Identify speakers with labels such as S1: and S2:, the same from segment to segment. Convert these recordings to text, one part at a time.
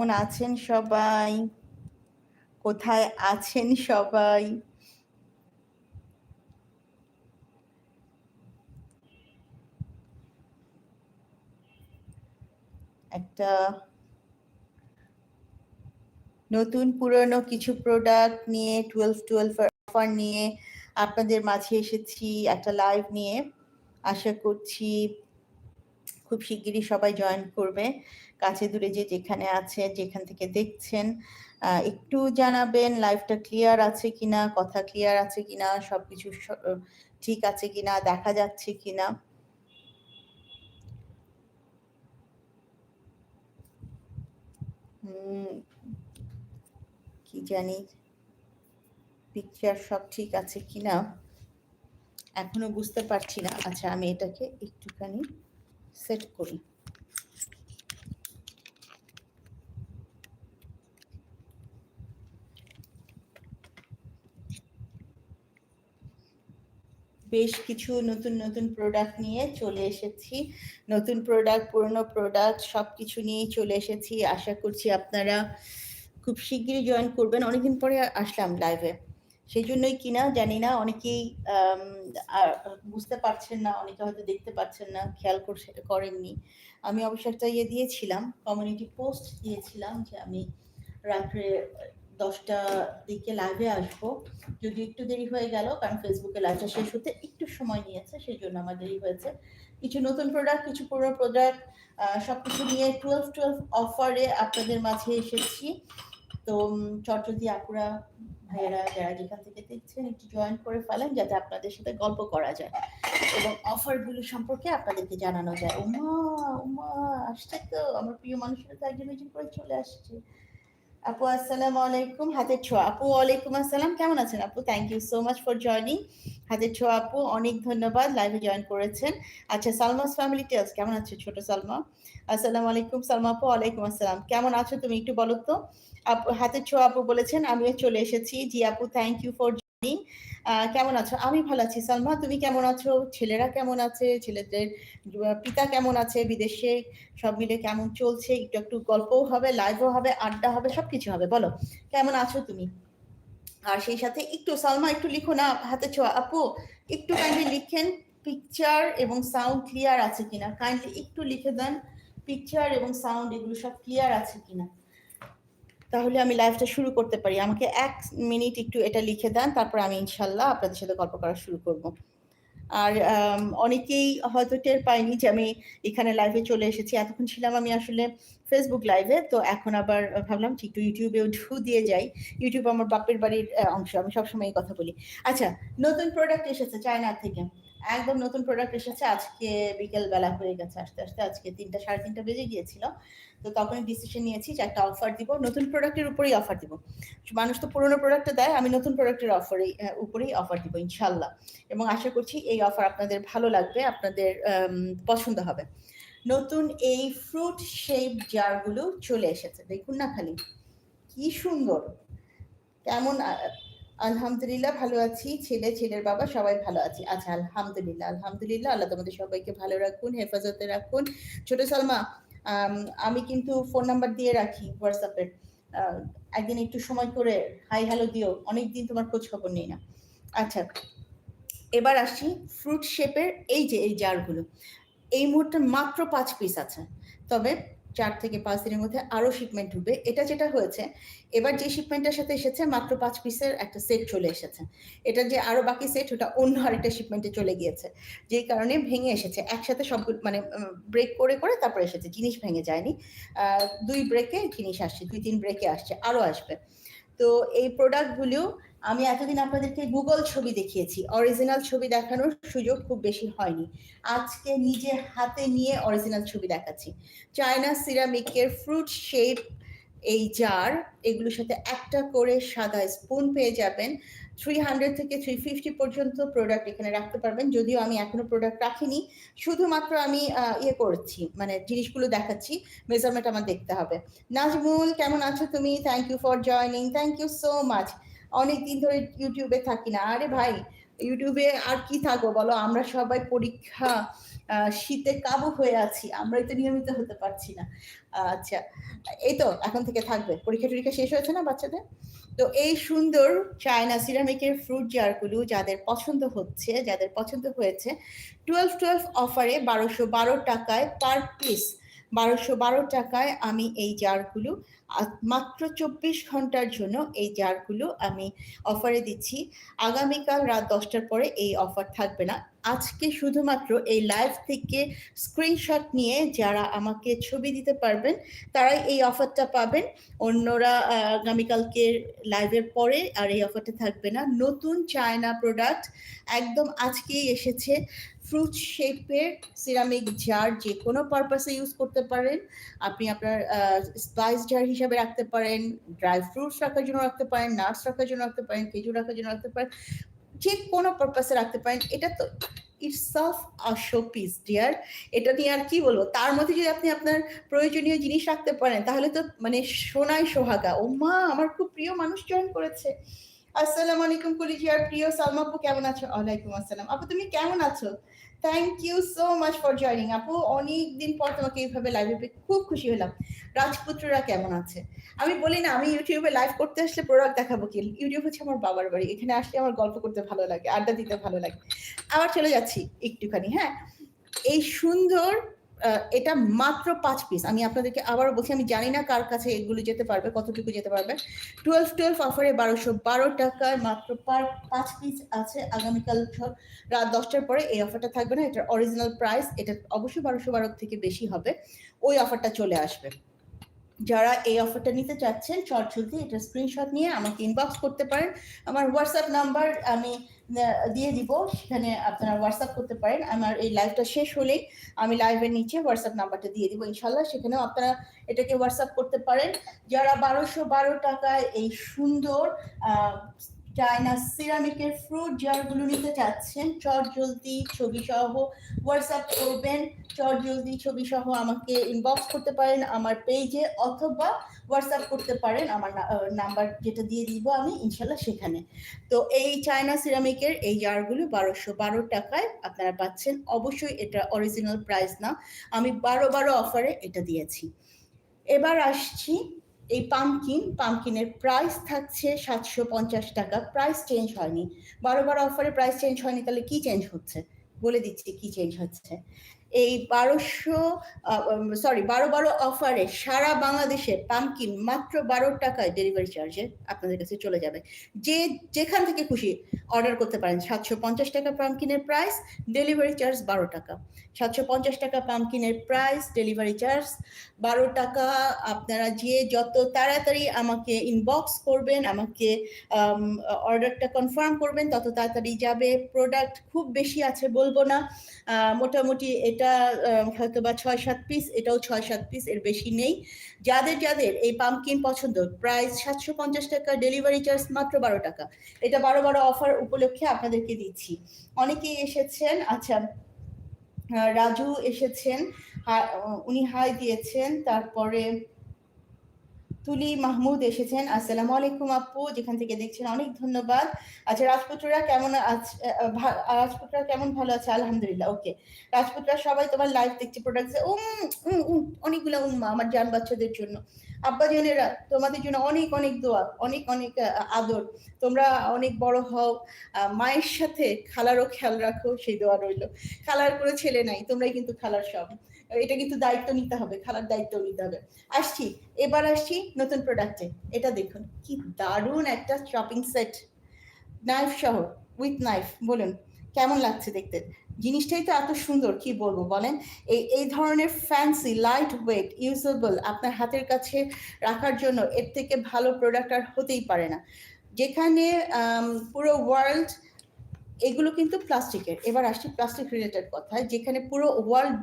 S1: কেমন আছেন সবাই? কোথায় আছেন সবাই? একটা নতুন পুরনো কিছু প্রোডাক্ট নিয়ে টুয়েলভ টুয়েলভ অফার নিয়ে আপনাদের মাঝে এসেছি, একটা লাইভ নিয়ে। আশা করছি খুব শিগগিরই সবাই জয়েন করবে। কাছে দূরে যে যেখানে আছে, যেখান থেকে দেখছেন একটু জানাবেন লাইভটা ক্লিয়ার আছে কিনা, কথা ক্লিয়ার আছে কিনা, সবকিছু ঠিক আছে কিনা, দেখা যাচ্ছে কিনা। কি জানি পিকচার সব ঠিক আছে কিনা? এখনও বুঝতে পারছি না। আচ্ছা আমি এটাকে একটুখানি সেট করি। বেশ কিছু নতুন নতুন প্রোডাক্ট নিয়ে চলে এসেছি। নতুন প্রোডাক্ট পুরনো প্রোডাক্ট সব কিছু নিয়েই চলে এসেছি। আশা করছি আপনারা খুব শিগগিরই জয়েন করবেন। অনেকদিন পরে আসলাম লাইভে সেই জন্যই কিনা জানি না। অনেকেই বুঝতে পারছেন না, অনেকে হয়তো দেখতে পাচ্ছেন না, খেয়াল করেননি। আমি অবশ্য একটা ইয়ে দিয়েছিলাম কমিউনিটি পোস্ট দিয়েছিলাম যে আমি রাত্রে দশটা দিকে লাইভে আসব। যদি একটু দেরি হয়ে গেল, কারণ ফেসবুকে লাইভটা শেষ হতে একটু সময় নিয়েছে সেই জন্য আমার দেরি হয়েছে। কিছু নতুন প্রোডাক্ট কিছু পুরো প্রোডাক্ট সব কিছু নিয়ে টুয়েলভ টুয়েলভ অফারে আপনাদের মাঝে এসেছি। তো চট্টদি আপুরা, ভাইয়েরা যারা যেখান থেকে দেখছেন, একটু জয়েন করে ফেলেন যাতে আপনাদের সাথে গল্প করা যায় এবং অফারগুলো সম্পর্কে আপনাদেরকে জানানো যায়। উমা উমা, আসছে তো। আমার প্রিয় মানুষের একজন একজন করে চলে আসছে। আপু, আসসালাম আলাইকুম। হাতের ছোঁয়া। আপু, ওয়ালাইকুম আসসালাম। কেমন আছেন আপু? Thank you so much for joining হাতের ছোঁয়া আপু, অনেক ধন্যবাদ লাইভে জয়েন করেছেন। আচ্ছা সালমাস ফ্যামিলি টেলস কেমন আছে ছোট সালমা? আসসালাম আলাইকুম সালমা আপু, ওয়ালাইকুম আসসালাম। কেমন আছো তুমি একটু বলো তো? আপু, হাতের ছোঁয়া আপু বলেছেন, আমিও চলে এসেছি। জি আপু থ্যাংক ইউ ফর কেমন আছো? আমি ভালো আছি। সালমা, তুমি কেমন আছো? ছেলেরা কেমন আছে? ছেলেদের পিতা কেমন আছে? বিদেশে সব মিলে কেমন চলছে? একটু একটু গল্পও হবে লাইভও হবে, আড্ডা হবে, সবকিছু হবে। বলো, কেমন আছো তুমি? আর সেই সাথে একটু, সালমা, একটু লিখো না হাতে ছোঁয়া। আপু, একটু কাইন্ডলি লিখেন পিকচার এবং সাউন্ড ক্লিয়ার আছে কিনা? কাইন্ডলি একটু লিখে দেন পিকচার এবং সাউন্ড এগুলো সব ক্লিয়ার আছে কিনা? তাহলে আমি লাইভটা শুরু করতে পারি। আমাকে এক মিনিট একটু এটা লিখে দেন, তারপর আমি ইনশাল্লাহ আপনাদের সাথে গল্প করা শুরু করব। আর অনেকেই হয়তো টের পাইনি যে আমি এখানে লাইভে চলে এসেছি। এতক্ষণ ছিলাম আমি আসলে ফেসবুক লাইভে তো এখন আবার ভাবলাম একটু ইউটিউবেও ঢু দিয়ে যাই। ইউটিউব আমার বাপের বাড়ির অংশ। আমি সবসময় এই কথা বলি। আচ্ছা নতুন প্রোডাক্ট এসেছে চায়না থেকে। একদম নতুন প্রোডাক্ট এসেছে। আজকে বিকেল বেলা হয়ে গেছে আস্তে আস্তে। আজকে তিনটা, সাড়ে তিনটা বেজে গিয়েছিল। তো তখনই ডিসিশন নিয়েছি যে একটা অফার দিব। নতুন প্রোডাক্টের উপরেই অফার দিব। মানুষ তো পুরোনো প্রোডাক্টটা দেয়, আমি নতুন প্রোডাক্টের অফারেই উপরেই অফার দিব ইনশাল্লাহ এবং আশা করছি এই অফার আপনাদের ভালো লাগবে, আপনাদের পছন্দ হবে। নতুন এই ফ্রুট শেপ জারগুলো চলে এসেছে। দেখুন না খালি। কি সুন্দর। কেমন আলহামদুলিল্লাহ, ভালো আছি। ছেলে, ছেলের বাবা, সবাই ভালো আছে। আচ্ছা আলহামদুলিল্লাহ আলহামদুলিল্লাহ। আল্লাহ তোমাদের সবাইকে ভালো রাখুন, হেফাজতে রাখুন। ছোট সালমা, আমি কিন্তু ফোন নাম্বার দিয়ে রাখি হোয়াটসঅ্যাপের একদিন একটু সময় করে হাই হ্যালো দিও। অনেকদিন তোমার খোঁজ খবর নেই না। আচ্ছা এবার আসছি ফ্রুট শেপের এই যে, এই জারগুলো এই মুহূর্তে মাত্র পাঁচ পিস আছে। তবে চার থেকে পাঁচ দিনের মধ্যে আরও শিপমেন্ট ঢুকবে। এটা যেটা হয়েছে, এবার যে শিপমেন্টের সাথে এসেছে, মাত্র পাঁচ পিসের একটা সেট চলে এসেছে। এটা যে আরও বাকি সেট ওটা অন্য আরেকটা শিপমেন্টে চলে গিয়েছে। যেই কারণে ভেঙে এসেছে। একসাথে সব মানে ব্রেক করে করে তারপরে এসেছে। জিনিস ভেঙে যায়নি। দুই ব্রেকে জিনিস আসছে, দুই, তিন ব্রেকে আসছে আরও আসবে। তো এই প্রোডাক্টগুলো আমি এতদিন আপনাদেরকে গুগল ছবি দেখিয়েছি। অরিজিনাল ছবি দেখানোর সুযোগ খুব বেশি হয়নি। আজকে নিজে হাতে নিয়ে অরিজিনাল ছবি দেখাচ্ছি। চায়না সিরামিকের ফ্রুট শেপ এই জার এগুলোর সাথে একটা করে সাদা স্পুন পেয়ে যাবেন। থ্রি হান্ড্রেড থেকে থ্রি ফিফটি পর্যন্ত প্রোডাক্ট এখানে রাখতে পারবেন। যদিও আমি এখনও প্রোডাক্ট রাখিনি। শুধুমাত্র আমি ইয়ে করছি মানে জিনিসগুলো দেখাচ্ছি। মেজারমেন্ট আমার দেখতে হবে। নাজমুল, কেমন আছো তুমি? Thank you for joining thank you so much অনেক দিন ধরে ইউটিউবে থাকি না। আরে ভাই ইউটিউবে আর কি থাকব বলো? আমরা সবাই পরীক্ষা শীতে কাবু হয়ে আছি। আমরাই তো নিয়মিত হতে পারছি না। আচ্ছা এই তো এখন থেকে থাকবে। পরীক্ষা টরীক্ষা শেষ হয়েছে না বাচ্চাদের? তো এই সুন্দর চায়না সিরামিকের ফ্রুট জারগুলো যাদের পছন্দ হচ্ছে, যাদের পছন্দ হয়েছে টুয়েলভ টুয়েলভ অফারে বারোশো বারো টাকায় পার পিস বারোশো বারো টাকায় আমি এই জারগুলো মাত্র চব্বিশ ঘণ্টার জন্য এই জারগুলো আমি অফারে দিচ্ছি। আগামীকাল রাত দশটার পরে এই অফার থাকবে না। আজকে শুধুমাত্র এই লাইভ থেকে স্ক্রিনশট নিয়ে যারা আমাকে ছবি দিতে পারবেন, তারাই এই অফারটা পাবেন। অন্যরা আগামীকালকে লাইভের পরে আর এই অফারটা থাকবে না। নতুন চায়না প্রোডাক্ট একদম আজকেই এসেছে। ফ্রুট শেপের সিরামিক জার যে কোনো পারপাসে ইউজ করতে পারেন। আপনি আপনার স্পাইস জার হিসাবে রাখতে পারেন ড্রাই ফ্রুটস রাখার জন্য রাখতে পারেন নাটস রাখার জন্য রাখতে পারেন, খেজুর রাখার জন্য রাখতে পারেন যে কোনো পারপাসে রাখতে পারেন। এটা তো itself a show piece dear এটা নিয়ে আর কি বলব? তার মধ্যে যদি আপনি আপনার প্রয়োজনীয় জিনিস রাখতে পারেন, তাহলে তো মানে সোনাই সোহাগা। ও মা আমার খুব প্রিয় মানুষ জয়েন করেছে। আসসালামু আলাইকুম কলিজিয়ার প্রিয় সালমা আপু, কেমন আছো? ওয়ালাইকুম আসসালাম। আপু, তুমি কেমন আছো? Thank you so much for joining আপু অনেক দিন পর তোমাকে এইভাবে লাইভে পেয়ে খুব খুশি হলাম। রাজপুত্ররা কেমন আছে? আমি বলি না, আমি ইউটিউবে লাইভ করতে আসলে প্রোডাক্ট দেখাবো কি? ইউটিউব হচ্ছে আমার বাবার বাড়ি। এখানে আসলে আমার গল্প করতে ভালো লাগে, আড্ডা দিতে ভালো লাগে। আবার চলে যাচ্ছি একটুখানি হ্যাঁ? এই সুন্দর এটা মাত্র পাঁচ পিস আমি আপনাদেরকে আবারও বলছি, আমি জানি না কার কাছে এগুলো যেতে পারবে, কতটুকু যেতে পারবে। টুয়েলভ টুয়েলভ অফারে বারোশো বারো টাকায় মাত্র পার পাঁচ পিস আছে আগামীকাল রাত দশটার পরে। এই অফারটা থাকবে না, এটার অরিজিনাল প্রাইস এটা অবশ্যই বারোশো বারো থেকে বেশি হবে। ওই অফারটা চলে আসবে। যারা এই অফারটা নিতে চাচ্ছেন চটচলতি এটা স্ক্রিনশট নিয়ে আমাকে ইনবক্স করতে পারেন। আমার হোয়াটসঅ্যাপ নাম্বার আমি দিয়ে দিব। সেখানে আপনারা হোয়াটসঅ্যাপ করতে পারেন। আমার এই লাইভটা শেষ হলেই আমি লাইভের নিচে হোয়াটসঅ্যাপ নাম্বারটা দিয়ে দিব ইনশাল্লাহ। সেখানেও আপনারা এটাকে হোয়াটসঅ্যাপ করতে পারেন। যারা বারোশো বারো টাকায় এই সুন্দর চায়না সিরামিকের ফ্রুট জারগুলো নিতে চাচ্ছেন, চট জলদি ছবি সহ হোয়াটসঅ্যাপ করবেন, চট জলদি ছবি সহ আমাকে ইনবক্স করতে পারেন আমার পেজে অথবা হোয়াটসঅ্যাপ করতে পারেন আমার নাম্বার যেটা দিয়ে দিব আমি, ইনশাল্লাহ সেখানে। তো এই চায়না সিরামিকের এই জারগুলো বারোশো বারো টাকায় আপনারা পাচ্ছেন। অবশ্যই এটা অরিজিনাল প্রাইস না। আমি বারো বারো অফারে এটা দিয়েছি। এবার আসছি এই পামকিন পামকিনের প্রাইস থাকছে সাতশো পঞ্চাশ টাকা। প্রাইস চেঞ্জ হয়নি। বারো বারো অফারে প্রাইস চেঞ্জ হয়নি, তাহলে কি চেঞ্জ হচ্ছে? বলে দিচ্ছি কি চেঞ্জ হচ্ছে। এই বারোশো সরি বারো বারো অফারে সারা বাংলাদেশে পামকিন মাত্র বারো টাকায় ডেলিভারি চার্জে আপনাদের কাছে চলে যাবে। যে যেখান থেকে খুশি অর্ডার করতে পারেন। সাতশো পঞ্চাশ টাকা পামকিনের প্রাইস ডেলিভারি চার্জ বারো টাকা। সাতশো পঞ্চাশ টাকা পামকিনের প্রাইস ডেলিভারি চার্জ বারো টাকা। আপনারা যে যত তাড়াতাড়ি আমাকে ইনবক্স করবেন, আমাকে অর্ডারটা কনফার্ম করবেন, তত তাড়াতাড়ি যাবে। প্রোডাক্ট খুব বেশি আছে বলব না। মোটামুটি এটা হয়তো বা ছয় সাত পিস এটাও ছয় সাত পিস এর বেশি নেই। যাদের যাদের এই পাম্পকিন পছন্দ, প্রাইস সাতশো পঞ্চাশ টাকা ডেলিভারি চার্জ মাত্র বারো টাকা। এটা বারো বারো অফার উপলক্ষে আপনাদেরকে দিচ্ছি। অনেকেই এসেছেন আচ্ছা রাজু এসেছেন উনি হাই দিয়েছেন, তারপরে তুলি মাহমুদ এসেছেন। আসসালামু আলাইকুম আপু, যেখান থেকে দেখছেন অনেক ধন্যবাদ। আচ্ছা রাজপুত্ররা কেমন আছে রাজপুত্ররা কেমন ভালো আছে? আলহামদুলিল্লাহ, ওকে। রাজপুত্ররা সবাই তোমার লাইভ দেখছে প্রোডাক্ট উম অনেকগুলো উম্মা আমার জান বাচ্চাদের জন্য। আব্বা জনেরা, তোমাদের জন্য অনেক অনেক দোয়া, অনেক অনেক আদর। তোমরা অনেক বড় হও মায়ের সাথে খালারও খেয়াল রাখো, সেই দোয়া রইল। খালার কোনো ছেলে নাই, তোমরাই কিন্তু খালার সব। এটা কিন্তু দায়িত্ব নিতে হবে খালার দায়িত্ব নিতে হবে। আসছি, এবার আসছি নতুন প্রোডাক্টে এটা দেখুন, কি দারুণ একটা শপিং সেট নাইফ সহ উইথ নাইফ বলুন, কেমন লাগছে দেখতে? জিনিসটাই তো এত সুন্দর, কি বলব বলেন? এই এই ধরনের ফ্যান্সি লাইট ওয়েট ইউজেবল আপনার হাতের কাছে রাখার জন্য এর থেকে ভালো প্রোডাক্ট আর হতেই পারে না। যেখানে পুরো ওয়ার্ল্ড এগুলো কিন্তু প্লাস্টিকের এবার আসছি প্লাস্টিক রিলেটেড কথায়, যেখানে পুরো ওয়ার্ল্ড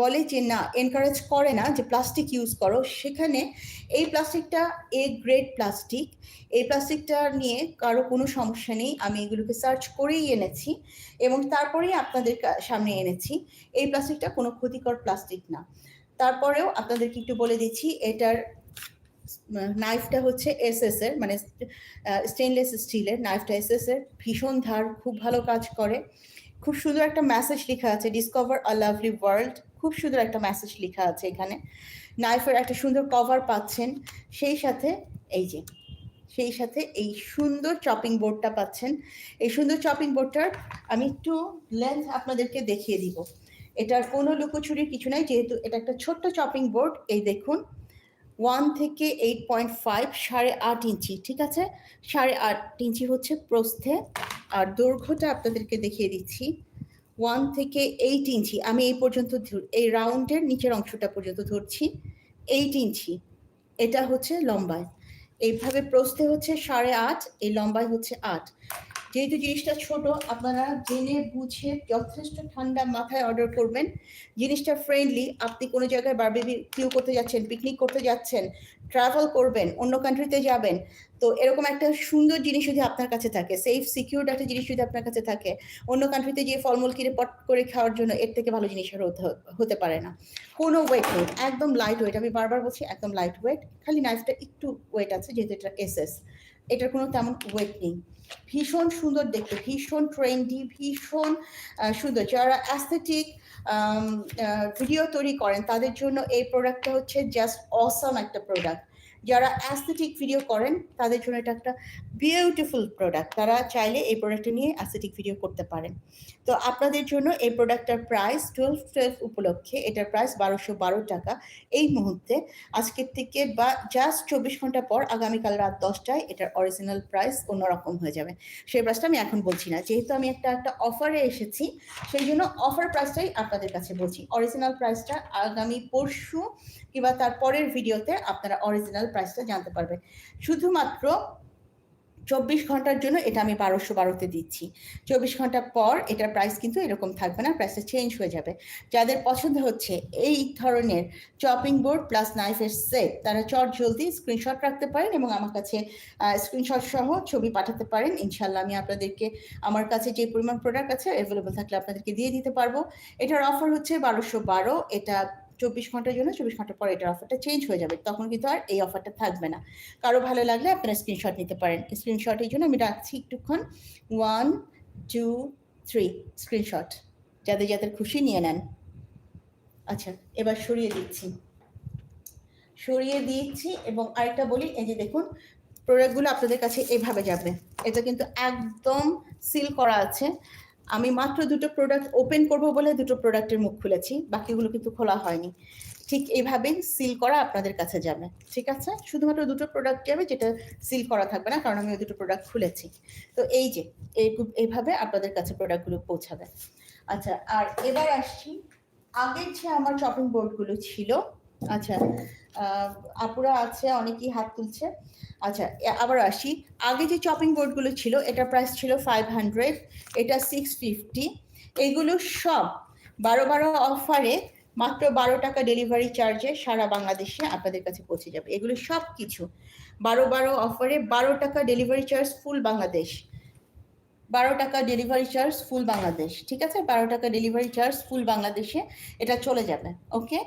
S1: বলে যে না এনকারেজ করে না যে প্লাস্টিক ইউজ করো। সেখানে এই প্লাস্টিকটা এ গ্রেড প্লাস্টিক এই প্লাস্টিকটা নিয়ে কারও কোনো সমস্যা নেই। আমি এগুলোকে সার্চ করেই এনেছি এবং তারপরেই আপনাদের সামনে এনেছি। এই প্লাস্টিকটা কোনো ক্ষতিকর প্লাস্টিক না। তারপরেও আপনাদেরকে একটু বলে দিচ্ছি, এটার নাইফটা হচ্ছে এস এর মানে স্টেনলেস স্টিলের নাইফটা এস এর ভীষণ ধার, খুব ভালো কাজ করে। খুব সুন্দর একটা মেসেজ লেখা আছে ডিসকভার আ লাভলি ওয়ার্ল্ড খুব সুন্দর একটা মেসেজ লেখা আছে এখানে। নাইফের একটা সুন্দর কভার পাচ্ছেন, সেই সাথে এই যে, সেই সাথে এই সুন্দর চপিং বোর্ডটা পাচ্ছেন। এই সুন্দর চপিং বোর্ডটার আমি একটু লেন্থ আপনাদেরকে দেখিয়ে দিব। এটার কোনো লুকোচুরির কিছু নাই, যেহেতু এটা একটা ছোট্ট চপিং বোর্ড এই দেখুন। ওয়ান থেকে এইট পয়েন্ট ফাইভ সাড়ে আট ইঞ্চি, ঠিক আছে? সাড়ে আট ইঞ্চি হচ্ছে প্রস্থে। আর দৈর্ঘ্যটা আপনাদেরকে দেখিয়ে দিচ্ছি। ওয়ান থেকে এইট ইঞ্চি, আমি এই পর্যন্ত এই রাউন্ডের নিচের অংশটা পর্যন্ত ধরছি। এইট ইঞ্চি, এটা হচ্ছে লম্বায়। এইভাবে প্রস্থে হচ্ছে সাড়ে আট, এই লম্বায় হচ্ছে আট। যেহেতু জিনিসটা ছোট, আপনারা জেনে বুঝে যথেষ্ট ঠান্ডা মাথায় অর্ডার করবেন। জিনিসটা ফ্রেন্ডলি আপনি কোনো জায়গায় বারবিকিউ করতে যাচ্ছেন পিকনিক করতে যাচ্ছেন ট্রাভেল করবেন, অন্য কান্ট্রিতে যাবেন, তো এরকম একটা সুন্দর জিনিস যদি আপনার কাছে থাকে সেফ সিকিউর একটা জিনিস যদি আপনার কাছে থাকে, অন্য কান্ট্রিতে গিয়ে ফলমূল কিনে পট করে খাওয়ার জন্য এর থেকে ভালো জিনিস আর হতে পারে না। কোনো ওয়েট নেই, একদম লাইট ওয়েট আমি বারবার বলছি একদম লাইট ওয়েট খালি নাইফটা একটু ওয়েট আছে, যেহেতু এটা এসএস এটার কোনো তেমন ওয়েট নেই। ভীষণ সুন্দর দেখতে, ভীষণ ট্রেন্ডি ভীষণ সুন্দর। যারা অ্যাস্থেটিক ভিডিও তৈরি করেন, তাদের জন্য এই প্রোডাক্টটা হচ্ছে জাস্ট অসাম একটা প্রোডাক্ট যারা অ্যাস্থেটিক ভিডিও করেন, তাদের জন্য এটা একটা বিউটিফুল প্রোডাক্ট তারা চাইলে এই প্রোডাক্টটা নিয়ে অ্যাসেটিক ভিডিও করতে পারেন। তো আপনাদের জন্য এই প্রোডাক্টটার প্রাইস টুয়েলভ টুয়েলভ উপলক্ষে এটার প্রাইস বারোশো বারো টাকা। এই মুহূর্তে আজকের থেকে বা জাস্ট চব্বিশ ঘণ্টা পর আগামীকাল রাত দশটায় এটার অরিজিনাল প্রাইস অন্যরকম হয়ে যাবে। সেই প্রাইসটা আমি এখন বলছি না। যেহেতু আমি একটা একটা অফারে এসেছি, সেই জন্য অফার প্রাইসটাই আপনাদের কাছে বলছি। অরিজিনাল প্রাইসটা আগামী পরশু কিংবা তার পরের ভিডিওতে আপনারা অরিজিনাল প্রাইসটা জানতে পারবেন। শুধুমাত্র চব্বিশ ঘণ্টার জন্য এটা আমি বারোশো বারোতে দিচ্ছি। চব্বিশ ঘণ্টা পর এটার প্রাইস কিন্তু এরকম থাকবে না প্রাইসটা চেঞ্জ হয়ে যাবে। যাদের পছন্দ হচ্ছে এই ধরনের চপিং বোর্ড প্লাস নাইফের সেট তারা চট জলদি স্ক্রিনশট রাখতে পারেন এবং আমার কাছে স্ক্রিনশট সহ ছবি পাঠাতে পারেন। ইনশাল্লাহ আমি আপনাদেরকে, আমার কাছে যে পরিমাণ প্রোডাক্ট আছে অ্যাভেলেবল থাকলে আপনাদেরকে দিয়ে দিতে পারব। এটার অফার হচ্ছে বারোশো বারো, এটা চব্বিশ ঘণ্টার জন্য চব্বিশ ঘণ্টা পরে এটার অফারটা চেঞ্জ হয়ে যাবে। তখন কিন্তু আর এই অফারটা থাকবে না। কারও ভালো লাগলে আপনারা স্ক্রিনশট নিতে পারেন। স্ক্রিনশটের জন্য আমি রাখছি একটুক্ষণ। ওয়ান টু থ্রি স্ক্রিনশট যাদের যাদের খুশি নিয়ে নেন। আচ্ছা এবার সরিয়ে দিচ্ছি। সরিয়ে দিচ্ছি এবং আরেকটা বলি, এই যে দেখুন প্রোডাক্টগুলো আপনাদের কাছে এভাবে যাবে। এটা কিন্তু একদম সিল করা আছে। আমি মাত্র দুটো প্রোডাক্ট ওপেন করব বলে দুটো প্রোডাক্টের মুখ খুলেছি, বাকিগুলো কিন্তু খোলা হয়নি। ঠিক এইভাবেই সিল করা আপনাদের কাছে যাবে, ঠিক আছে? শুধুমাত্র দুটো প্রোডাক্ট যাবে যেটা সিল করা থাকবে না, কারণ আমি ওই দুটো প্রোডাক্ট খুলেছি। তো এই যে, এই এইভাবে আপনাদের কাছে প্রোডাক্টগুলো পৌঁছাবে। আচ্ছা আর এবার আসছি, আগের যে আমার শপিং বোর্ডগুলো ছিল আচ্ছা আপুরা আছে, অনেকেই হাত তুলছে। আচ্ছা আবার আসি। আগে যে চপিং বোর্ডগুলো ছিল, এটা প্রাইস ছিল ফাইভ হান্ড্রেড এটা সিক্স ফিফটি এগুলো সব বারো বারো অফারে মাত্র বারো টাকা ডেলিভারি চার্জে সারা বাংলাদেশে আপনাদের কাছে পৌঁছে যাবে। এগুলো সব কিছু বারো বারো অফারে বারো টাকা ডেলিভারি চার্জ ফুল বাংলাদেশ। বারো টাকা ডেলিভারি চার্জ ফুল বাংলাদেশ, ঠিক আছে? বারো টাকা ডেলিভারি চার্জ ফুল বাংলাদেশে এটা চলে যাবে ওকে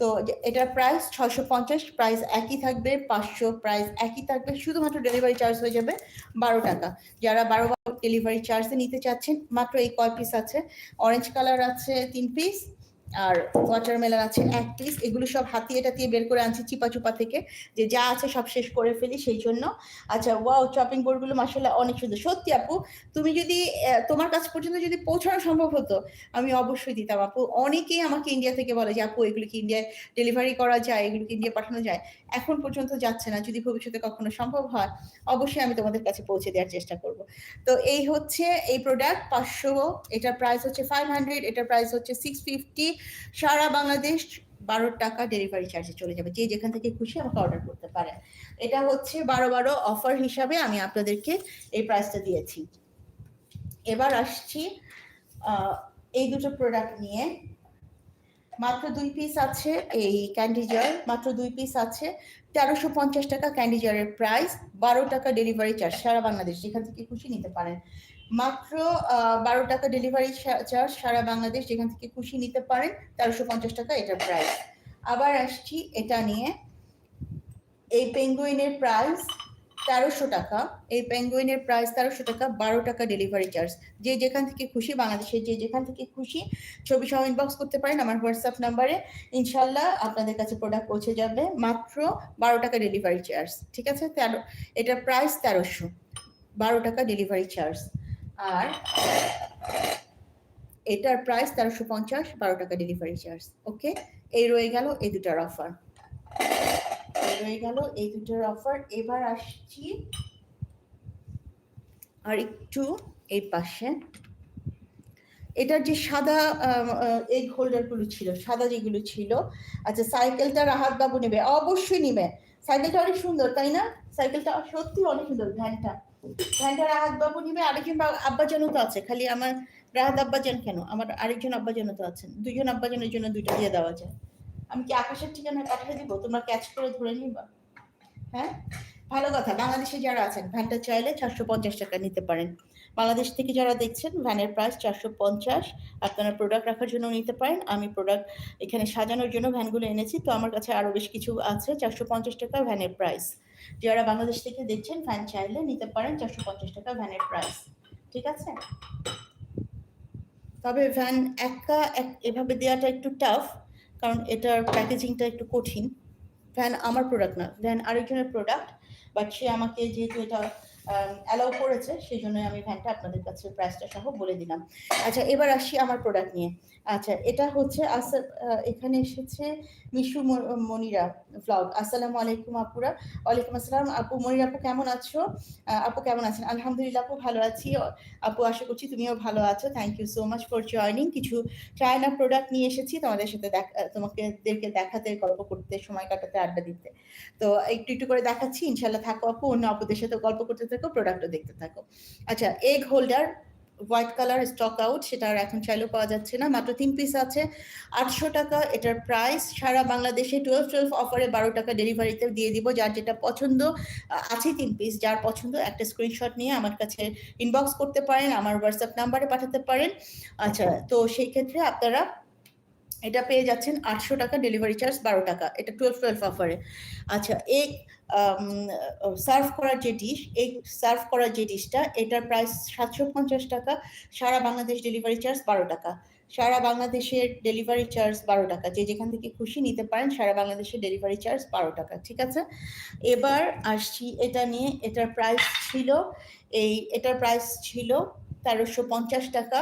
S1: তো এটার প্রাইস ছশো পঞ্চাশ প্রাইস একই থাকবে, পাঁচশো প্রাইস একই থাকবে, শুধুমাত্র ডেলিভারি চার্জ হয়ে যাবে বারো টাকা। যারা বারো ডেলিভারি চার্জে নিতে চাচ্ছেন, মাত্র এই কয় পিস আছে? অরেঞ্জ কালার আছে তিন পিস আর ওয়াটারমেলন আছে পিস এগুলো সব হাতিয়ে টাতিয়ে বের করে আনছি চিপা চুপা থেকে। যে যা আছে সব শেষ করে ফেলি সেই জন্য। আচ্ছা ওয়াও চপিং বোর্ডগুলো মাসাল্লাহ অনেক সুন্দর। সত্যি আপু, তুমি যদি তোমার কাছ পর্যন্ত যদি পৌঁছানো সম্ভব হতো, আমি অবশ্যই দিতাম আপু। অনেকেই আমাকে ইন্ডিয়া থেকে বলে যে, আপু, এগুলো কি ইন্ডিয়ায় ডেলিভারি করা যায়? এগুলো কি ইন্ডিয়া পাঠানো যায়? এখন পর্যন্ত যাচ্ছে না। যদি ভবিষ্যতে কখনো সম্ভব হয়, অবশ্যই আমি তোমাদের কাছে পৌঁছে দেওয়ার চেষ্টা করব। তো এই হচ্ছে এই প্রোডাক্ট পাঁচশো, এটার প্রাইস হচ্ছে ফাইভ হান্ড্রেড এটার প্রাইস হচ্ছে সিক্স ফিফটি সারা বাংলাদেশ বারো টাকা ডেলিভারি চার্জে চলে যাবে। যে যেখান থেকে খুশি আমাকে অর্ডার করতে পারেন এটা হচ্ছে বারো বারো অফার হিসাবে আমি আপনাদেরকে এই প্রাইসটা দিয়েছি। এবার আসছি এই দুটো প্রোডাক্ট নিয়ে। মাত্র দুই পিস আছে এই ক্যান্ডি জার মাত্র দুই পিস আছে তেরোশো পঞ্চাশ টাকা ক্যান্ডি জারের প্রাইস বারো টাকা ডেলিভারি চার্জ সারা বাংলাদেশ। যেখান থেকে খুশি নিতে পারেন। মাত্র বারো টাকা ডেলিভারি চার্জ সারা বাংলাদেশ যেখান থেকে খুশি নিতে পারেন, তেরোশো পঞ্চাশ টাকা এটার প্রাইস আবার আসছি এটা নিয়ে। এই পেঙ্গুইনের প্রাইস তেরোশো টাকা, এই পেঙ্গুইনের প্রাইস তেরোশো টাকা, বারো টাকা ডেলিভারি চার্জ যে যেখান থেকে খুশি, বাংলাদেশের যে যেখান থেকে খুশি, ছবি সহ ইনবক্স করতে পারেন আমার হোয়াটসঅ্যাপ নাম্বারে ইনশাল্লাহ আপনাদের কাছে প্রোডাক্ট পৌঁছে যাবে মাত্র বারো টাকা ডেলিভারি চার্জ ঠিক আছে? তেরো, এটার প্রাইস তেরোশো, বারো টাকা ডেলিভারি চার্জ আর এটার প্রাইস তেরোশো পঞ্চাশ, বারো টাকা ডেলিভারি চার্জ ওকে এই রয়ে গেল এই দুটার অফার রয়ে গেল এই দুটোর অফার এবার আসছি আর একটু এই পাশে। এটার যে সাদা এগ হোল্ডারগুলো ছিল, সাদা যেগুলো ছিল আচ্ছা সাইকেলটা রাহাত বাবু নেবে। অবশ্যই নেবে। সাইকেলটা অনেক সুন্দর, তাই না? সাইকেলটা সত্যি অনেক সুন্দর ভ্যানটা ভ্যানটা রাহাত বাবু আরেকজন আব্বাজানও আছে। খালি আমার রাহাত আব্বাজান কেন? আমার আরেকজন আব্বাজানও তো আছেন। দুজন আব্বাজানের জন্য দুইটা দিয়ে দেওয়া যায়। আমি কি আকাশের ঠিকানায় পাঠিয়ে দিব? তোমরা ক্যাচ করে ধরে নিবা। হ্যাঁ? ভালো কথা, বাংলাদেশে যারা আছেন, ভ্যানটা চাইলে চারশো পঞ্চাশ টাকা নিতে পারেন। বাংলাদেশ থেকে যারা দেখছেন, ভ্যানের প্রাইস চারশো পঞ্চাশ। আপনারা প্রোডাক্ট রাখার জন্য নিতে পারেন। আমি প্রোডাক্ট এখানে সাজানোর জন্য ভ্যানগুলো এনেছি। তো আমার কাছে আরও বেশ কিছু আছে, চারশো পঞ্চাশ টাকা ভ্যানের প্রাইস যারা বাংলাদেশ থেকে দেখছেন ফ্যান চাইলে নিতে পারেন চারশো পঞ্চাশ টাকা ভ্যানের প্রাইস ঠিক আছে? তবে ভ্যান একা এভাবে দেওয়াটা একটু টাফ কারণ এটার প্যাকেজিংটা একটু কঠিন। ভ্যান আমার প্রোডাক্ট না, ভ্যান আরেকজনের প্রোডাক্ট বাট সে আমাকে যেহেতু এটা অ্যালাউ করেছে সেই জন্য আমি ভ্যানটা আপনাদের কাছে প্রাইসটা সহ বলে দিলাম। আচ্ছা এবার আসি আমার প্রোডাক্ট নিয়ে। আচ্ছা এটা হচ্ছে আসল এখানে এসেছে মিশু মনিরা ভ্লগ আসসালামু আলাইকুম আপুরা। ওয়ালাইকুম আসসালাম। আপু, মনিরা আপু কেমন আছো? আপু কেমন আছেন? আলহামদুলিল্লাহ আপু ভালো আছি। আপু আশা করছি তুমিও ভালো আছো। Thank you so much for joining কিছু চায়না প্রোডাক্ট নিয়ে এসেছি তোমাদের সাথে দেখা তোমাকে দেখাতে, গল্প করতে, সময় কাটাতে, আড্ডা দিতে। তো একটু একটু করে দেখাচ্ছি। ইনশাল্লাহ থাকো আপু, অন্য আপুদের সাথে গল্প করতে থাকো প্রোডাক্টও দেখতে থাকো। আচ্ছা egg holder white colour stock out সেটা আর এখন চাইলেও পাওয়া যাচ্ছে না মাত্র তিন পিস আছে। আটশো টাকা এটার প্রাইস সারা বাংলাদেশে টুয়েলভ টুয়েলভ অফারে বারো টাকা ডেলিভারিতে দিয়ে দিব যার যেটা পছন্দ আছে তিন পিস যার পছন্দ একটা স্ক্রিনশট নিয়ে আমার কাছে ইনবক্স করতে পারেন আমার হোয়াটসঅ্যাপ নাম্বারে পাঠাতে পারেন। আচ্ছা তো সেই ক্ষেত্রে আপনারা এটা পেয়ে যাচ্ছেন আটশো টাকা ডেলিভারি চার্জ বারো টাকা। এটা টুয়েলভ টুয়েলভ অফারে আচ্ছা এই সার্ভ করার যে ডিশ এই সার্ভ করার যে ডিশটা এটার প্রাইস সাতশো পঞ্চাশ টাকা, সারা বাংলাদেশ ডেলিভারি চার্জ বারো টাকা। সারা বাংলাদেশের ডেলিভারি চার্জ বারো টাকা। যে যেখান থেকে খুশি নিতে পারেন, সারা বাংলাদেশের ডেলিভারি চার্জ বারো টাকা, ঠিক আছে? এবার আসছি এটা নিয়ে, এটার প্রাইস ছিল এই, এটার প্রাইস ছিল তেরোশো পঞ্চাশ টাকা।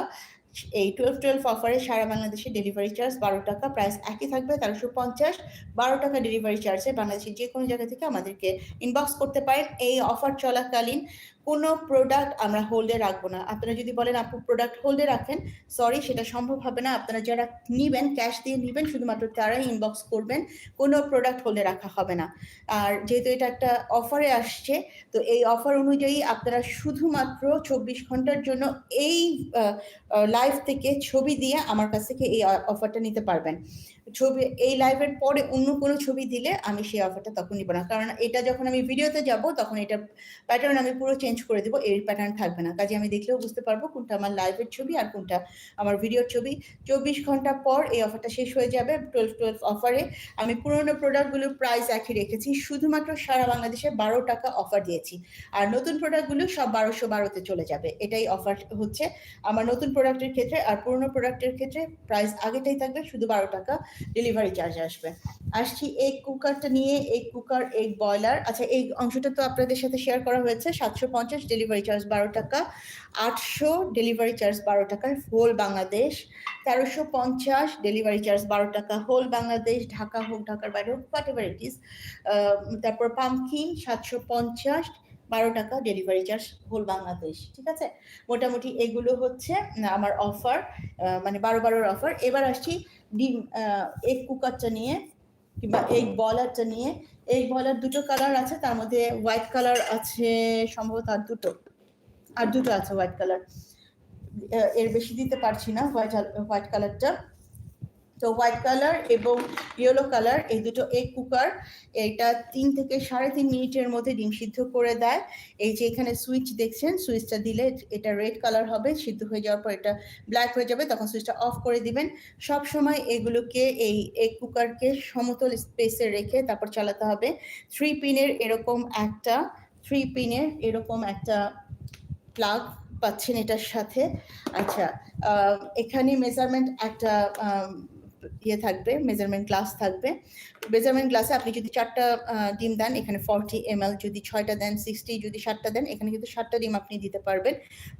S1: এই টুয়েলভ টুয়েলভ অফারে সারা বাংলাদেশে ডেলিভারি চার্জ বারো টাকা। প্রাইস একই থাকবে তেরোশো পঞ্চাশ। বারো টাকা ডেলিভারি চার্জে বাংলাদেশের যে কোনো জায়গা থেকে আমাদেরকে ইনবক্স করতে পারেন। এই অফার চলাকালীন কোনো প্রোডাক্ট আমরা হোল্ডে রাখব না। আপনারা যদি বলেন, আপু প্রোডাক্ট হোল্ডে রাখেন সরি সেটা সম্ভব হবে না। আপনারা যারা নিবেন ক্যাশ দিয়ে নিবেন, শুধুমাত্র তারাই ইনবক্স করবেন, কোনো প্রোডাক্ট হোল্ডে রাখা হবে না। আর যেহেতু এটা একটা অফারে আসছে, তো এই অফার অনুযায়ী আপনারা শুধুমাত্র চব্বিশ ঘণ্টার জন্য এই লাইভ থেকে ছবি দিয়ে আমার কাছ থেকে এই অফারটা নিতে পারবেন। ছবি, এই লাইভের পরে অন্য কোনো ছবি দিলে আমি সেই অফারটা তখন নিব না। কারণ এটা যখন আমি ভিডিওতে যাব, তখন এটা প্যাটার্ন আমি পুরো চেঞ্জ করে দেবো এই প্যাটার্ন থাকবে না। কাজে আমি দেখলেও বুঝতে পারব কোনটা আমার লাইভের ছবি আর কোনটা আমার ভিডিওর ছবি। চব্বিশ ঘণ্টা পর এই অফারটা শেষ হয়ে যাবে টুয়েলভ টুয়েলভ অফারে আমি পুরোনো প্রোডাক্টগুলোর প্রাইস একই রেখেছি, শুধুমাত্র সারা বাংলাদেশে বারো টাকা অফার দিয়েছি। আর নতুন প্রোডাক্টগুলো সব বারোশো বারোতে চলে যাবে। এটাই অফার হচ্ছে। আমার নতুন প্রোডাক্টের ক্ষেত্রে আর পুরোনো প্রোডাক্টের ক্ষেত্রে প্রাইস আগেটাই থাকবে, শুধু বারো টাকা। ডেলিভারি চার্জ আসবে। আসছি এই কুকারটা নিয়ে এই কুকার এই বয়লার আচ্ছা এই অংশটা তো আপনাদের সাথে শেয়ার করা হয়েছে, সাতশো পঞ্চাশ ডেলিভারি চার্জ বারো টাকা, আটশো ডেলিভারি চার্জ বারো টাকা হোল বাংলাদেশ, তেরোশো পঞ্চাশ ডেলিভারি চার্জ বারো টাকা হোল বাংলাদেশ, ঢাকা হোক, ঢাকার বাইরে হোক হোয়াট এভার ইট ইস তারপর পামকিন সাতশো পঞ্চাশ বারো টাকা ডেলিভারি চার্জ হোল বাংলাদেশ ঠিক আছে? মোটামুটি এগুলো হচ্ছে আমার অফার মানে বারো বারোর অফার এবার আসছি ডিম এগ কুকারটা নিয়ে কিংবা এগ বলারটা নিয়ে। এগ বলার দুটো কালার আছে তার মধ্যে হোয়াইট কালার আছে সম্ভবত আর দুটো আর দুটো আছে হোয়াইট কালারের বেশি দিতে পারছি না হোয়াইট হোয়াইট কালারটা তো হোয়াইট কালার এবং ইয়েলো কালার এই দুটো এগ কুকার এটা তিন থেকে সাড়ে তিন মিনিটের মধ্যে ডিম সিদ্ধ করে দেয়। এই যে এখানে সুইচ দেখছেন সুইচটা দিলে এটা রেড কালার হবে, সিদ্ধ হয়ে যাওয়ার পর এটা ব্ল্যাক হয়ে যাবে, তখন সুইচটা অফ করে দিবেন। সব সময় এগুলোকে, এই এগ কুকারকে সমতল স্পেসে রেখে তারপর চালাতে হবে। থ্রি পিনের এরকম একটা থ্রি পিনের এরকম একটা প্লাগ পাচ্ছেন এটার সাথে। আচ্ছা এখানে মেজারমেন্ট একটা ইয়ে থাকবে মেজারমেন্ট গ্লাস থাকবে। মেজারমেন্ট গ্লাসে আপনি যদি চারটা ডিম দেন, এখানে ফর্টি এম যদি ছয়টা দেন সিক্সটি যদি সাতটা দেন, এখানে কিন্তু সাতটা ডিম আপনি দিতে পারবেন।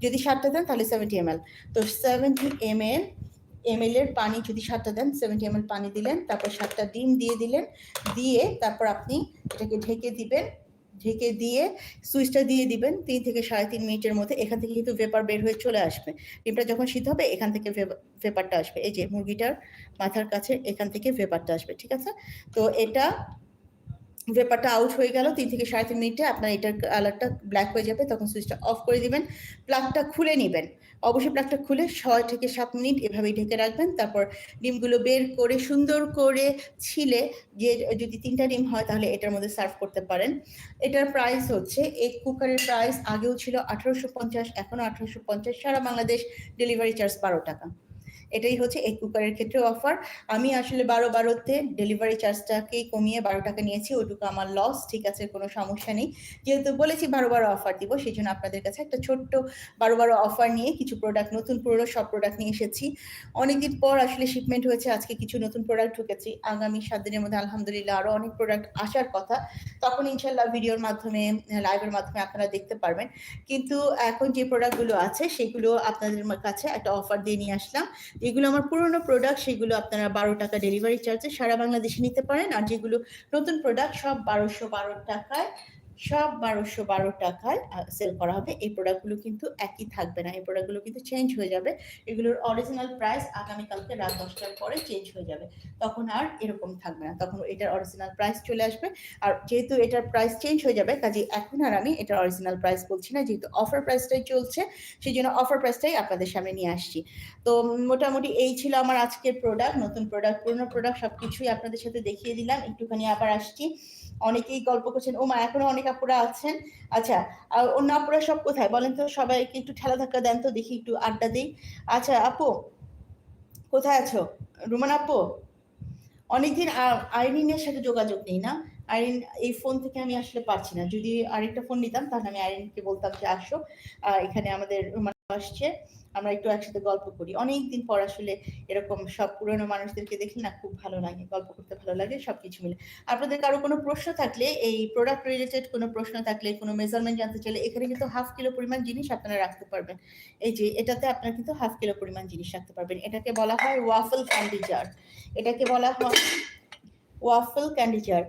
S1: যদি সাতটা দেন, তাহলে সেভেন্টি এম তো সেভেন্টি এম এল এম এর পানি যদি সাতটা দেন সেভেন্টি এম পানি দিলেন, তারপর সাতটা ডিম দিয়ে দিলেন, দিয়ে তারপর আপনি এটাকে ঢেকে দিবেন। ঢেকে দিয়ে সুইচটা দিয়ে দিবেন তিন থেকে সাড়ে তিন মিনিটের মধ্যে। এখান থেকে কিন্তু ভেপার বের হয়ে চলে আসবে। ডিমটা যখন সিদ্ধ হবে, এখান থেকে ভেপারটা আসবে। এই যে মুরগিটার মাথার কাছে এখান থেকে ভেপারটা আসবে, ঠিক আছে? তো এটা ভেপারটা আউট হয়ে গেল, তিন থেকে সাড়ে তিন মিনিটে আপনার এটার কালারটা ব্ল্যাক হয়ে যাবে, তখন সুইচটা অফ করে দিবেন প্লাগটা খুলে নেবেন। অবশ্যই প্লাগটা খুলে ছয় থেকে সাত মিনিট এভাবেই ঢেকে রাখবেন, তারপর ডিমগুলো বের করে সুন্দর করে ছিলে যে, যদি তিনটা ডিম হয় তাহলে এটার মধ্যে সার্ভ করতে পারেন। এটার প্রাইস হচ্ছে এক কুকারের প্রাইস আগেও ছিল আঠারোশো পঞ্চাশ এখনও আঠারোশো পঞ্চাশ, সারা বাংলাদেশ ডেলিভারি চার্জ বারো টাকা। এটাই হচ্ছে এক কুকারের ক্ষেত্রে অফার আমি আসলে বারো বারোতে ডেলিভারি চার্জটাকেই কমিয়ে বারো টাকা নিয়েছি, ওটুকু আমার লস ঠিক আছে, কোনো সমস্যা নেই। যেহেতু বলেছি বারো বারো অফার দিব সেই জন্য আপনাদের কাছে একটা ছোট্ট বারো বারো অফার নিয়ে কিছু প্রোডাক্ট নতুন পুরো সব প্রোডাক্ট নিয়ে এসেছি। অনেকদিন পর আসলে শিপমেন্ট হয়েছে, আজকে কিছু নতুন প্রোডাক্ট ঢুকেছি। আগামী সাত দিনের মধ্যে আলহামদুলিল্লাহ আরও অনেক প্রোডাক্ট আসার কথা। তখন ইনশাল্লাহ ভিডিওর মাধ্যমে লাইভের মাধ্যমে আপনারা দেখতে পারবেন। কিন্তু এখন যে প্রোডাক্টগুলো আছে, সেগুলো আপনাদের কাছে একটা অফার দিয়ে নিয়ে আসলাম। যেগুলো আমার পুরনো প্রোডাক্ট সেগুলো আপনারা বারো টাকা ডেলিভারি চার্জে সারা বাংলাদেশে নিতে পারেন। আর যেগুলো নতুন প্রোডাক্ট সব বারোশো বারো টাকায় সব বারোশো বারো টাকায় সেল করা হবে। এই প্রোডাক্টগুলো কিন্তু একই থাকবে না। এই প্রোডাক্টগুলো কিন্তু চেঞ্জ হয়ে যাবে। এগুলোর অরিজিনাল প্রাইস আগামীকালকে রাত দশটার পরে চেঞ্জ হয়ে যাবে। তখন আর এরকম থাকবে না। তখন এটার অরিজিনাল প্রাইস চলে আসবে। আর যেহেতু এটার প্রাইস চেঞ্জ হয়ে যাবে কাজে এখন আর আমি এটার অরিজিনাল প্রাইস বলছি না, যেহেতু অফার প্রাইসটাই চলছে সেই জন্য অফার প্রাইসটাই আপনাদের সামনে নিয়ে আসছি। তো মোটামুটি এই ছিল আমার আজকের প্রোডাক্ট নতুন প্রোডাক্ট পুরনো প্রোডাক্ট সব কিছুই আপনাদের সাথে দেখিয়ে দিলাম। একটুখানি আবার আসছি। অনেকেই গল্প করছেন, ও মা, এখনও অনেক আপুরা আছেন। আচ্ছা আর অন্য আপুরা সব কোথায়? বলেন তো, সবাইকে একটু ঠেলা ধাক্কা দেন তো, দেখি একটু আড্ডা দিই। আচ্ছা আপু, কোথায় আছো? রুমান আপু, অনেকদিন আইরিনের সাথে যোগাযোগ নেই না? আইরিন, এই ফোন থেকে আমি আসলে পারছি না। যদি আরেকটা ফোন নিতাম, তাহলে আমি আইরিনকে বলতাম যে আসো। এখানে আমাদের রুমান আসছে। আমরা একটু একসাথে গল্প করি। অনেক দিন পর আসলে এরকম সব পুরনো মানুষদেরকে দেখি না খুব ভালো লাগে, গল্প করতে ভালো লাগে, সবকিছু মিলে। আপনাদের কারও কোনো প্রশ্ন থাকলে, এই প্রোডাক্ট রিলেটেড কোনো প্রশ্ন থাকলে, কোনো মেজারমেন্ট জানতে চাইলে, এখানে কিন্তু হাফ কিলো পরিমাণ জিনিস আপনারা রাখতে পারবেন। এই যে, এটাতে আপনারা কিন্তু হাফ কিলো পরিমাণ জিনিস রাখতে পারবেন। এটাকে বলা হয় ওয়াফল ক্যান্ডি জার এটাকে বলা হয় ওয়াফল ক্যান্ডিচার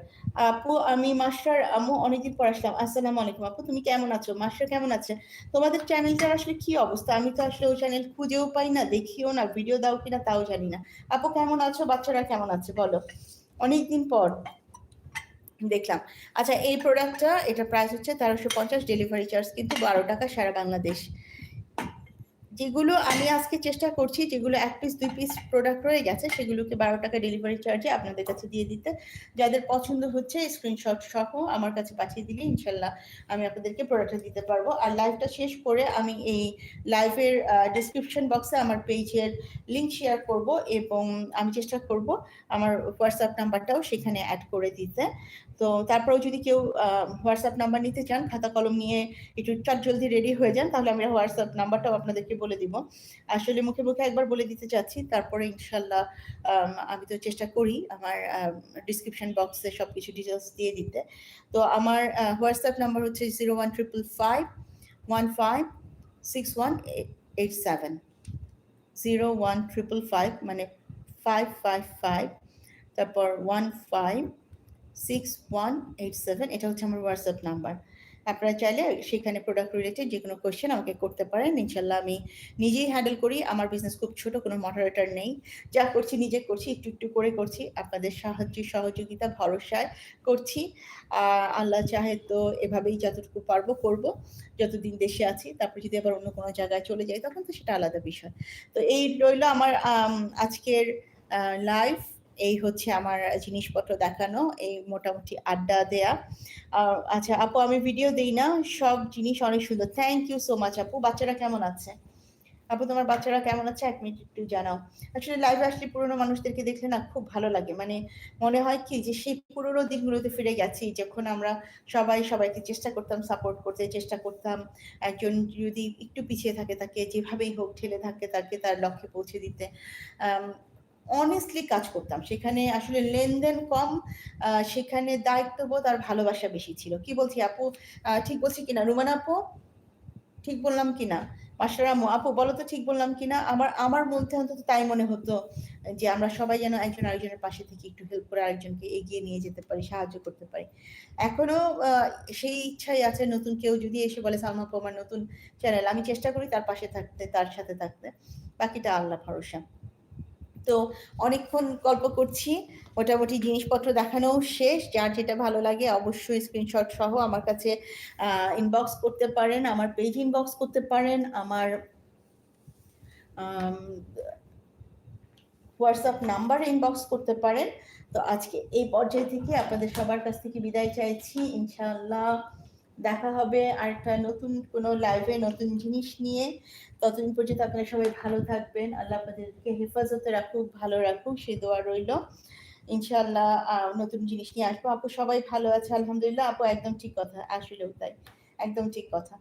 S1: আপু, আমি মাস্টার আমু অনেকদিন পর আসলাম। আসসালামু আলাইকুম আপু, তুমি কেমন আছো? মাস্টার কেমন আছে? তোমাদের চ্যানেলটার আসলে কি অবস্থা? আমি তো আসলে ওই চ্যানেল খুঁজেও পাই না, দেখিও না ভিডিও দাও কিনা তাও জানি না। আপু, কেমন আছো? বাচ্চারা কেমন আছে বলো? অনেকদিন পর দেখলাম। আচ্ছা এই প্রোডাক্টটা এটা প্রাইস হচ্ছে তেরোশো পঞ্চাশ ডেলিভারি চার্জ কিন্তু বারো টাকা সারা বাংলাদেশ। যেগুলো আমি আজকে চেষ্টা করছি, যেগুলো এক পিস দুই পিস প্রোডাক্ট রয়ে গেছে, সেগুলোকে বারো টাকা ডেলিভারি চার্জে আপনাদের কাছে দিয়ে দিতে। যাদের পছন্দ হচ্ছে স্ক্রিনশট সহ আমার কাছে পাঠিয়ে দিলে ইনশাল্লাহ আমি আপনাদেরকে প্রোডাক্টটা দিতে পারব। আর লাইভটা শেষ করে আমি এই লাইভের ডিসক্রিপশন বক্সে আমার পেজের লিঙ্ক শেয়ার করব এবং আমি চেষ্টা করব আমার হোয়াটসঅ্যাপ নাম্বারটাও সেখানে অ্যাড করে দিতে। তো তারপরেও যদি কেউ হোয়াটসঅ্যাপ নাম্বার নিতে চান, খাতা কলম নিয়ে একটু চট জলদি রেডি হয়ে যান, তাহলে আমরা হোয়াটসঅ্যাপ নাম্বারটাও আপনাদেরকে বলে দিব। আসলে মুখে মুখে একবার বলে দিতে চাচ্ছি, তারপরে ইনশাল্লাহ আমি তো চেষ্টা করি আমার ডিসক্রিপশন বক্সে সব কিছু ডিটেলস দিয়ে দিতে। তো আমার হোয়াটসঅ্যাপ নাম্বার হচ্ছে zero one triple five one five six one eight seven zero one triple five মানে ফাইভ ফাইভ ফাইভ তারপর one five six one eight seven এটা হচ্ছে আমার হোয়াটসঅ্যাপ নাম্বার আপনারা চাইলে সেখানে প্রোডাক্ট রিলেটেড যে কোনো কোয়েশ্চেন আমাকে করতে পারেন। ইনশাল্লাহ আমি নিজেই হ্যান্ডেল করি। আমার বিজনেস খুব ছোট, কোনো মডারেটার নেই। যা করছি, নিজে করছি, একটু একটু করে করছি। আপনাদের সাহায্য, সহযোগিতা, ভরসায় করছি। আল্লাহ চাহে তো এভাবেই যতটুকু পারব করব। যতদিন দেশে আছি, তারপর যদি আবার অন্য কোনো জায়গায় চলে যাই, তখন তো সেটা আলাদা বিষয়। তো এই রইল আমার আজকের লাইভ এই হচ্ছে আমার জিনিসপত্র দেখানো, এই মোটামুটি আড্ডা দেয়া। আচ্ছা আপু, আমি ভিডিও দিই না, সব জিনিস অনেক সুন্দর। থ্যাংক ইউ সো মাচ আপু। বাচ্চারা কেমন আছে? আপু, তোমার বাচ্চারা কেমন আছে? এক মিনিট একটু জানাও। আসলে লাইভে আসলে পুরোনো মানুষদেরকে দেখলে না খুব ভালো লাগে। মানে মনে হয় কি যে, সেই পুরোনো দিনগুলোতে ফিরে গেছি, যখন আমরা সবাই সবাইকে চেষ্টা করতাম সাপোর্ট করতে, চেষ্টা করতাম। একজন যদি একটু পিছিয়ে থাকে, তাকে যেভাবেই হোক ঠেলে থাকে, তাকে তার লক্ষ্যে পৌঁছে দিতে। অনেস্টলি কাজ করতাম। সেখানে আসলে লেনদেন কম সেখানে দায়িত্ববোধ আর ভালোবাসা বেশি ছিল। কি বলছি আপু? ঠিক বলছি কিনা? রুমান আপু? ঠিক বললাম কিনা? মাস্টার আপু বলো তো ঠিক বললাম কিনা? আমার আমার মধ্যে অন্তত তাই মনে হতো যে আমরা সবাই যেন একজন আরেকজনের পাশে থেকে একটু হেল্প করে আরেকজনকে এগিয়ে নিয়ে যেতে পারি, সাহায্য করতে পারি। এখনও সেই ইচ্ছাই আছে নতুন কেউ যদি এসে বলে, সালমা আপু, আমার নতুন চ্যানেল আমি চেষ্টা করি তার পাশে থাকতে, তার সাথে থাকতে। বাকিটা আল্লাহ ভরসা। তো অনেকক্ষণ গল্প করছি, মোটামুটি জিনিসপত্র দেখানো শেষ, যার যেটা ভালো লাগে অবশ্যই স্ক্রিনশট সহ আমার কাছে ইনবক্স করতে পারেন, আমার পেজ ইনবক্স করতে পারেন, আমার হোয়াটসঅ্যাপ নাম্বার ইনবক্স করতে পারেন। তো আজকে এই পর্যায়ে থেকে আপনাদের সবার কাছ থেকে বিদায় চাইছি, ইনশাআল্লাহ। দেখা হবে আর একটা নতুন কোনো লাইভে নতুন জিনিস নিয়ে। ততদিন পর্যন্ত আপনারা সবাই ভালো থাকবেন। আল্লাহ আপনাদেরকে হেফাজতে রাখুক ভালো রাখুক সে দোয়া রইল। ইনশাআল্লাহ আহ, নতুন জিনিস নিয়ে আসব। আপু সবাই ভালো আছে আলহামদুলিল্লাহ। আপু একদম ঠিক কথা আসলেও তাই। একদম ঠিক কথা।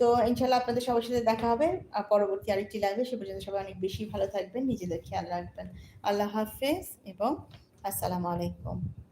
S1: তো ইনশাল্লাহ আপনাদের সবার সাথে দেখা হবে আর পরবর্তী আরেকটি লাইভে সে পর্যন্ত সবাই অনেক বেশি ভালো থাকবেন নিজেদের খেয়াল রাখবেন। আল্লাহ হাফেজ এবং আসসালামু আলাইকুম।